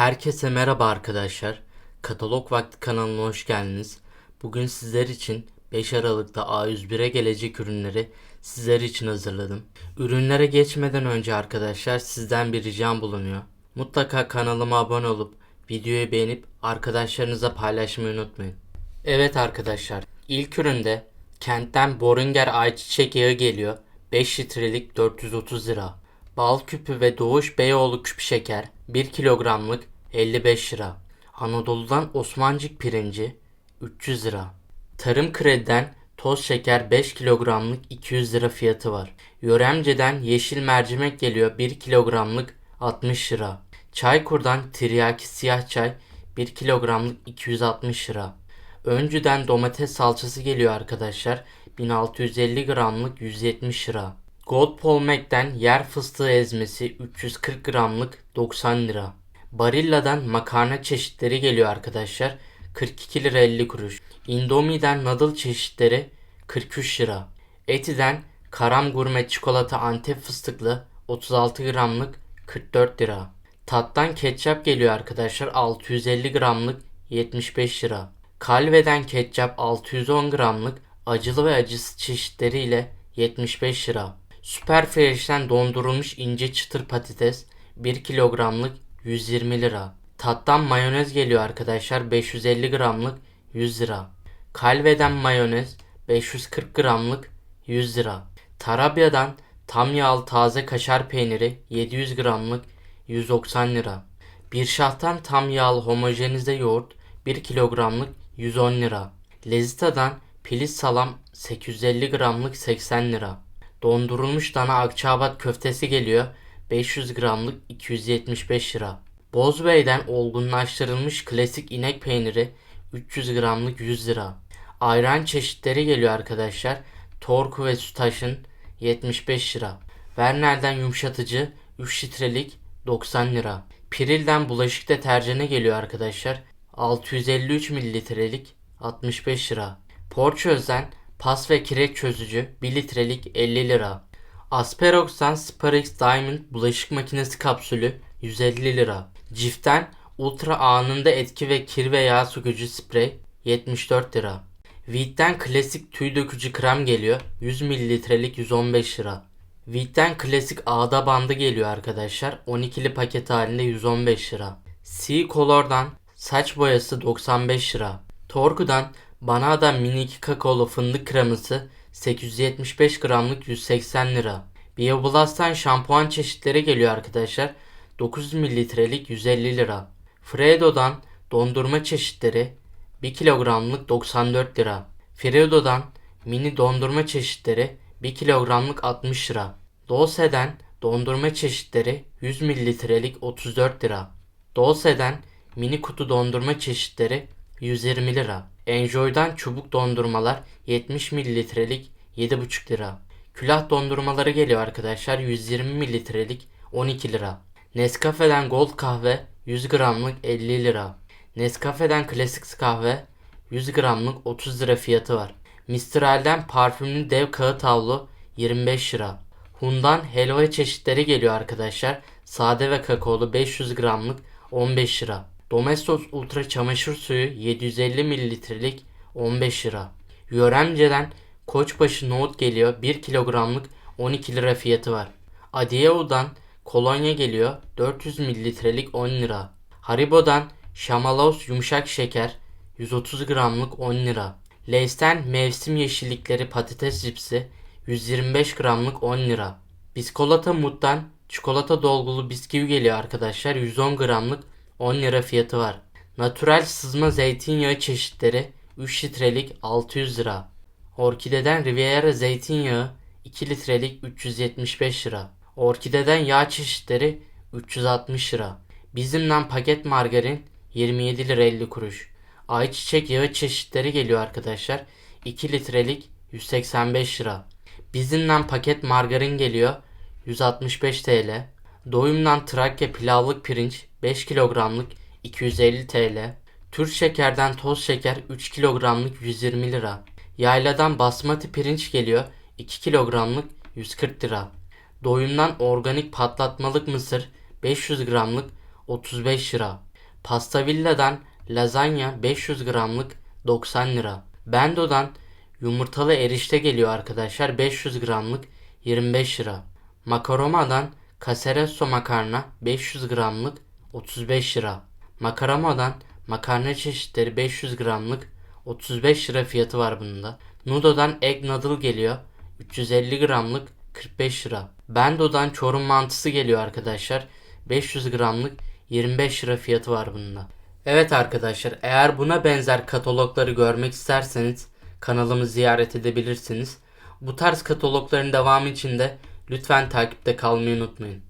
Herkese merhaba arkadaşlar. Katalog Vakti kanalına hoş geldiniz. Bugün sizler için 5 Aralık'ta A101'e gelecek ürünleri sizler için hazırladım. Ürünlere geçmeden önce arkadaşlar sizden bir ricam bulunuyor. Mutlaka kanalıma abone olup videoyu beğenip arkadaşlarınıza paylaşmayı unutmayın. Evet arkadaşlar ilk üründe kentten Boringer ayçiçek yağı geliyor. 5 litrelik 430 lira. Bal küpü ve Doğuş Beyoğlu küp şeker 1 kilogramlık 55 lira. Anadolu'dan Osmancık pirinci 300 lira. Tarım Kredi'den toz şeker 5 kilogramlık 200 lira fiyatı var. Yöremce'den yeşil mercimek geliyor 1 kilogramlık 60 lira. Çaykur'dan tiryaki siyah çay 1 kilogramlık 260 lira. Öncü'den domates salçası geliyor arkadaşlar 1650 gramlık 170 lira. Gold Polmek'ten yer fıstığı ezmesi 340 gramlık 90 lira. Barilla'dan makarna çeşitleri geliyor arkadaşlar. 42 lira 50 kuruş. Indomie'den nadıl çeşitleri 43 lira. Eti'den karam gurme çikolata antep fıstıklı 36 gramlık 44 lira. Tattan ketçap geliyor arkadaşlar 650 gramlık 75 lira. Kalve'den ketçap 610 gramlık acılı ve acısız çeşitleriyle 75 lira. Süper Fresh'ten dondurulmuş ince çıtır patates 1 kilogramlık 120 lira. Tattan mayonez geliyor arkadaşlar 550 gramlık 100 lira. Kalve'den mayonez 540 gramlık 100 lira. Tarabya'dan tam yağlı taze kaşar peyniri 700 gramlık 190 lira. Bir şahtan tam yağlı homojenize yoğurt 1 kilogramlık 110 lira. Lezita'dan piliç salam 850 gramlık 80 lira. Dondurulmuş dana akçaabat köftesi geliyor 500 gramlık 275 lira. Bozbey'den olgunlaştırılmış klasik inek peyniri 300 gramlık 100 lira. Ayran çeşitleri geliyor arkadaşlar. Torku ve Sütaş'ın 75 lira. Werner'den yumuşatıcı 3 litrelik 90 lira. Piril'den bulaşık deterjanı geliyor arkadaşlar. 653 mililitrelik 65 lira. Porçöz'den pas ve kireç çözücü 1 litrelik 50 lira. Asperox'tan Sparex Diamond bulaşık makinesi kapsülü 150 lira. Cif'ten ultra anında etki ve kir ve yağ sökücü sprey 74 lira. Veet'ten klasik tüy dökücü krem geliyor 100 mililitrelik 115 lira. Veet'ten klasik ağda bandı geliyor arkadaşlar 12'li paket halinde 115 lira. C Color'dan saç boyası 95 lira. Torku'dan Banada mini 2 kakaolu fındık kreması 875 gramlık 180 lira. Bioblast'tan şampuan çeşitleri geliyor arkadaşlar. 900 mililitrelik 150 lira. Fredo'dan dondurma çeşitleri 1 kilogramlık 94 lira. Fredo'dan mini dondurma çeşitleri 1 kilogramlık 60 lira. Dolce'den dondurma çeşitleri 100 mililitrelik 34 lira. Dolce'den mini kutu dondurma çeşitleri 120 lira. Enjoy'dan çubuk dondurmalar 70 mililitrelik 7,5 lira. Külah dondurmaları geliyor arkadaşlar 120 mililitrelik 12 lira. Nescafe'den Gold kahve 100 gramlık 50 lira. Nescafe'den Classics kahve 100 gramlık 30 lira fiyatı var. Mistral'den parfümlü dev kağıt havlu 25 lira. Hundan helva çeşitleri geliyor arkadaşlar. Sade ve kakaolu 500 gramlık 15 lira. Domestos Ultra çamaşır suyu 750 mililitrelik 15 lira. Yöremce'den Koçbaşı nohut geliyor 1 kilogramlık 12 lira fiyatı var. Adiyeo'dan kolonya geliyor 400 mililitrelik 10 lira. Haribo'dan Şamalos yumuşak şeker 130 gramlık 10 lira. Lay's'ten mevsim yeşillikleri patates cipsi 125 gramlık 10 lira. Biskolata Mut'tan çikolata dolgulu bisküvi geliyor arkadaşlar 110 gramlık 10 lira fiyatı var. Natural sızma zeytinyağı çeşitleri 3 litrelik 600 lira. Orkideden Riviera zeytinyağı 2 litrelik 375 lira. Orkideden yağ çeşitleri 360 lira. Bizimden paket margarin 27 lira 50 kuruş. Ayçiçek yağı çeşitleri geliyor arkadaşlar. 2 litrelik 185 lira. Bizimden paket margarin geliyor 165 TL. Doyumdan Trakya pilavlık pirinç 5 kilogramlık 250 TL. Türk şekerden toz şeker 3 kilogramlık 120 lira. Yayladan basmati pirinç geliyor 2 kilogramlık 140 lira. Doyumdan organik patlatmalık mısır 500 gramlık 35 lira. Pasta Villa'dan lazanya 500 gramlık 90 lira. Bendo'dan yumurtalı erişte geliyor arkadaşlar 500 gramlık 25 lira. Makaroma'dan Caseresso makarna 500 gramlık 35 lira. Makarama'dan makarna çeşitleri 500 gramlık 35 lira fiyatı var bunda. Nudo'dan egg noodle geliyor 350 gramlık 45 lira. Bendo'dan çorum mantısı geliyor arkadaşlar 500 gramlık 25 lira fiyatı var bunda. Evet arkadaşlar eğer buna benzer katalogları görmek isterseniz kanalımı ziyaret edebilirsiniz. Bu tarz katalogların devamı için de lütfen takipte kalmayı unutmayın.